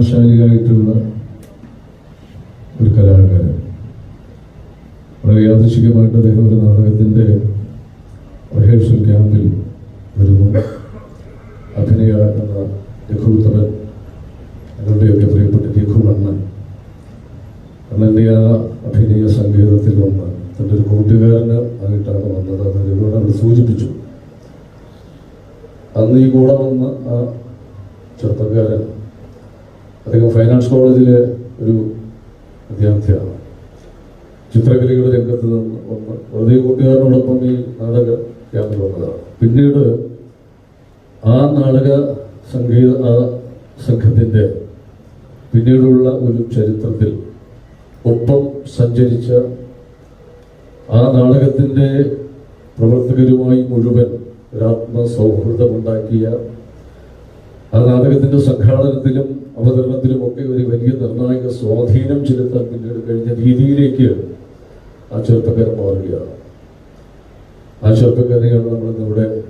പരാക്രമശാലിയായിട്ടുള്ള ഒരു കലാകാരൻ. വളരെ യാദൃശികമായിട്ട് അദ്ദേഹം ഒരു നാടകത്തിന്റെ റിഹേഴ്സൽ ക്യാമ്പിൽ വരുന്നു. അഭിനയ എന്ന രഘുത്തമൻ എന്നുടെയൊക്കെ പ്രിയപ്പെട്ട രഘു അണ്ണൻ അണ്ണന്റെ ആ അഭിനയ സംഗീതത്തിൽ വന്ന് തന്റെ ഒരു കൂട്ടുകാരന് ആയിട്ടാണ് വന്നത് അത് രഘുവിനെ സൂചിപ്പിച്ചു. അന്ന് ഈ കൂടെ വന്ന ആ ചെറുപ്പക്കാരൻ അദ്ദേഹം ഫൈനാൻസ് കോളേജിലെ ഒരു വിദ്യാർത്ഥിയാണ് ചിത്രകലയുടെ രംഗത്ത് നിന്ന് ഒന്ന് വെറുതെ കൂട്ടുകാരനോടൊപ്പം ഈ നാടക ക്യാമ്പിൽ വന്നതാണ്. പിന്നീട് ആ നാടക സംഗീത സംഘത്തിന്റെ പിന്നീടുള്ള ഒരു ചരിത്രത്തിൽ ഒപ്പം സഞ്ചരിച്ച ആ നാടകത്തിന്റെ പ്രവർത്തകരുമായി മുഴുവൻ ഒരാത്മ സൗഹൃദമുണ്ടാക്കിയ ആ നാടകത്തിന്റെ സംഘാടനത്തിലും അവതരണത്തിലും ഒക്കെ ഒരു വലിയ നിർണായക സ്വാധീനം ചെലുത്താൻ പിന്നീട് കഴിഞ്ഞ രീതിയിലേക്ക് ആ ചെറുപ്പക്കാരൻ മാറുകയാണ്. ആ ചെറുപ്പക്കാരെയാണ് ഓർക്കുന്നത്